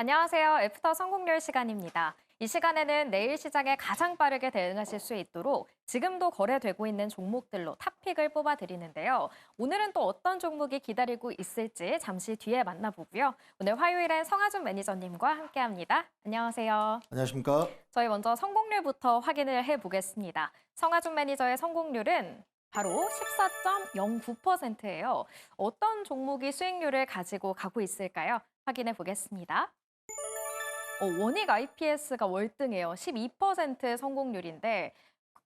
안녕하세요. 애프터 성공률 시간입니다. 이 시간에는 내일 시장에 가장 빠르게 대응하실 수 있도록 지금도 거래되고 있는 종목들로 탑픽을 뽑아드리는데요. 오늘은 또 어떤 종목이 기다리고 있을지 잠시 뒤에 만나보고요. 오늘 화요일엔 성하준 매니저님과 함께합니다. 안녕하세요. 안녕하십니까? 저희 먼저 성공률부터 확인을 해보겠습니다. 성하준 매니저의 성공률은 바로 14.09%예요. 어떤 종목이 수익률을 가지고 가고 있을까요? 확인해 보겠습니다. 어, 원익 IPS가 월등해요. 12% 성공률인데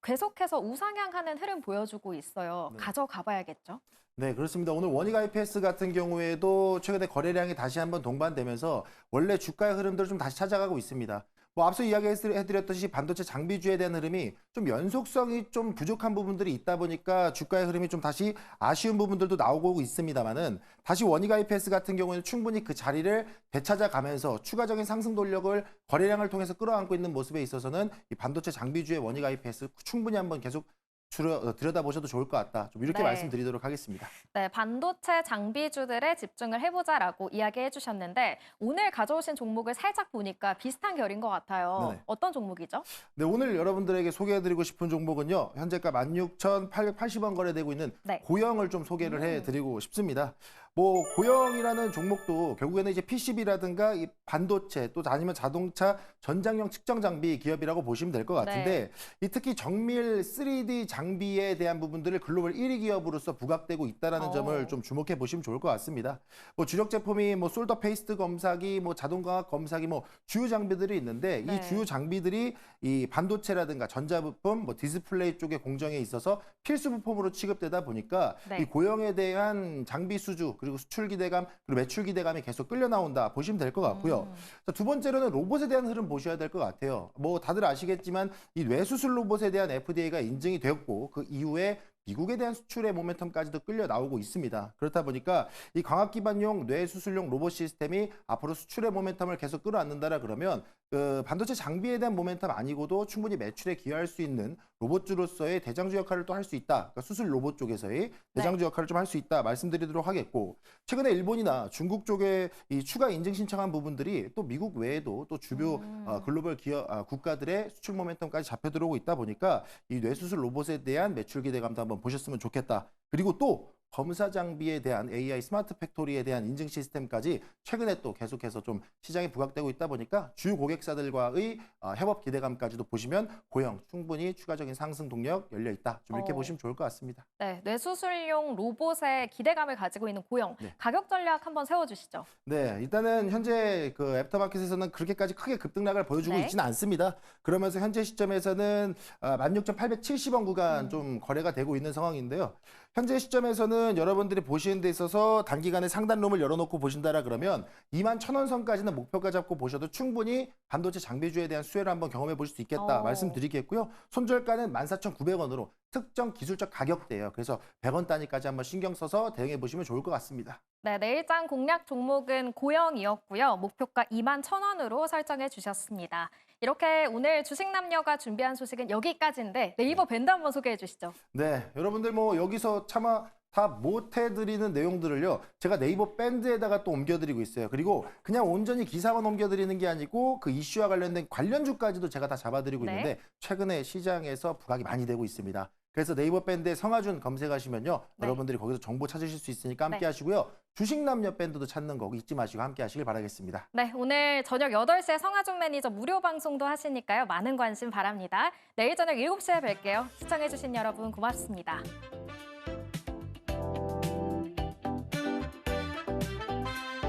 계속해서 우상향하는 흐름 보여주고 있어요. 네. 가져가 봐야겠죠? 네, 그렇습니다. 오늘 원익 IPS 같은 경우에도 최근에 거래량이 다시 한번 동반되면서 원래 주가의 흐름들을 좀 다시 찾아가고 있습니다. 뭐 앞서 이야기해드렸듯이 반도체 장비주에 대한 흐름이 좀 연속성이 좀 부족한 부분들이 있다 보니까 주가의 흐름이 좀 다시 아쉬운 부분들도 나오고 있습니다만은 다시 원익 IPS 같은 경우에는 충분히 그 자리를 되찾아가면서 추가적인 상승 돈력을 거래량을 통해서 끌어안고 있는 모습에 있어서는 이 반도체 장비주의 원익 IPS 충분히 한번 계속 줄여, 들여다보셔도 좋을 것 같다. 좀 이렇게 네. 말씀드리도록 하겠습니다. 네, 반도체 장비주들에 집중을 해보자라고 이야기해 주셨는데 오늘 가져오신 종목을 살짝 보니까 비슷한 결인 것 같아요. 네네. 어떤 종목이죠? 네, 오늘 여러분들에게 소개해드리고 싶은 종목은요. 현재가 16,880원 거래되고 있는 네. 고영을 좀 소개를 음. 해드리고 싶습니다. 뭐 고영이라는 종목도 결국에는 이제 PCB라든가 이 반도체 또 아니면 자동차 전장용 측정 장비 기업이라고 보시면 될 것 같은데 이 특히 정밀 3D 장비에 대한 부분들을 글로벌 1위 기업으로서 부각되고 있다라는 어. 점을 좀 주목해 보시면 좋을 것 같습니다. 뭐 주력 제품이 뭐 솔더 페이스트 검사기, 뭐 자동광학 검사기, 뭐 주요 장비들이 있는데 네. 이 주요 장비들이 이 반도체라든가 전자부품, 뭐 디스플레이 쪽의 공정에 있어서 필수 부품으로 취급되다 보니까 네. 이 고용에 대한 장비 수주 그리고 수출 기대감 그리고 매출 기대감이 계속 끌려 나온다 보시면 될 것 같고요. 음. 자, 두 번째로는 로봇에 대한 흐름 보셔야 될 것 같아요. 뭐 다들 아시겠지만 이 뇌수술 로봇에 대한 FDA가 인증이 되었고 그 이후에 미국에 대한 수출의 모멘텀까지도 끌려 나오고 있습니다. 그렇다 보니까 이 광학 기반용 뇌수술용 로봇 시스템이 앞으로 수출의 모멘텀을 계속 끌어안는다라 그러면 그 반도체 장비에 대한 모멘텀 아니고도 충분히 매출에 기여할 수 있는 로봇주로서의 대장주 역할을 또 할 수 있다. 그러니까 수술 로봇 쪽에서의 대장주 역할을 좀 할 수 있다 말씀드리도록 하겠고 최근에 일본이나 중국 쪽에 이 추가 인증 신청한 부분들이 또 미국 외에도 또 주요 음. 어, 글로벌 기업 아, 국가들의 수출 모멘텀까지 잡혀 들어오고 있다 보니까 이 뇌수술 로봇에 대한 매출 기대감도 한번 보셨으면 좋겠다. 그리고 또 검사 장비에 대한 AI 스마트 팩토리에 대한 인증 시스템까지 최근에 또 계속해서 좀 시장에 부각되고 있다 보니까 주요 고객사들과의 어, 협업 기대감까지도 보시면 고형 충분히 추가적인 상승 동력 열려 있다. 좀 이렇게 어. 보시면 좋을 것 같습니다. 네, 뇌수술용 로봇에 기대감을 가지고 있는 고영 네. 가격 전략 한번 세워주시죠. 네, 일단은 현재 그 애프터마켓에서는 그렇게까지 크게 급등락을 보여주고 네. 있지는 않습니다. 그러면서 현재 시점에서는 아, 16,870원 구간 음. 좀 거래가 되고 있는 상황인데요. 현재 시점에서는 여러분들이 보시는 데 있어서 단기간에 상단룸을 열어놓고 보신다라 그러면 2만 1,000원 선까지는 목표가 잡고 보셔도 충분히 반도체 장비주에 대한 수혜를 한번 경험해 보실 수 있겠다 어. 말씀드리겠고요. 손절가는 14,900원으로 특정 기술적 가격대예요. 그래서 100원 단위까지 한번 신경 써서 대응해 보시면 좋을 것 같습니다. 네, 내일장 공략 종목은 고영이었고요. 목표가 2만 1,000원으로 설정해 주셨습니다. 이렇게 오늘 주식 남녀가 준비한 소식은 여기까지인데 네이버 밴드 한번 소개해 주시죠. 네, 여러분들 뭐 여기서 차마 다 못해드리는 내용들을요, 제가 네이버 밴드에다가 또 옮겨드리고 있어요. 그리고 그냥 온전히 기사만 옮겨드리는 게 아니고 그 이슈와 관련된 관련주까지도 제가 다 잡아드리고 네. 있는데 최근에 시장에서 부각이 많이 되고 있습니다. 그래서 네이버 밴드에 성하준 검색하시면요, 네. 여러분들이 거기서 정보 찾으실 수 있으니까 함께 네. 하시고요. 주식남녀 밴드도 찾는 거 잊지 마시고 함께 하시길 바라겠습니다. 네, 오늘 저녁 8시에 성하준 매니저 무료 방송도 하시니까요. 많은 관심 바랍니다. 내일 저녁 7시에 뵐게요. 시청해 주신 여러분 고맙습니다.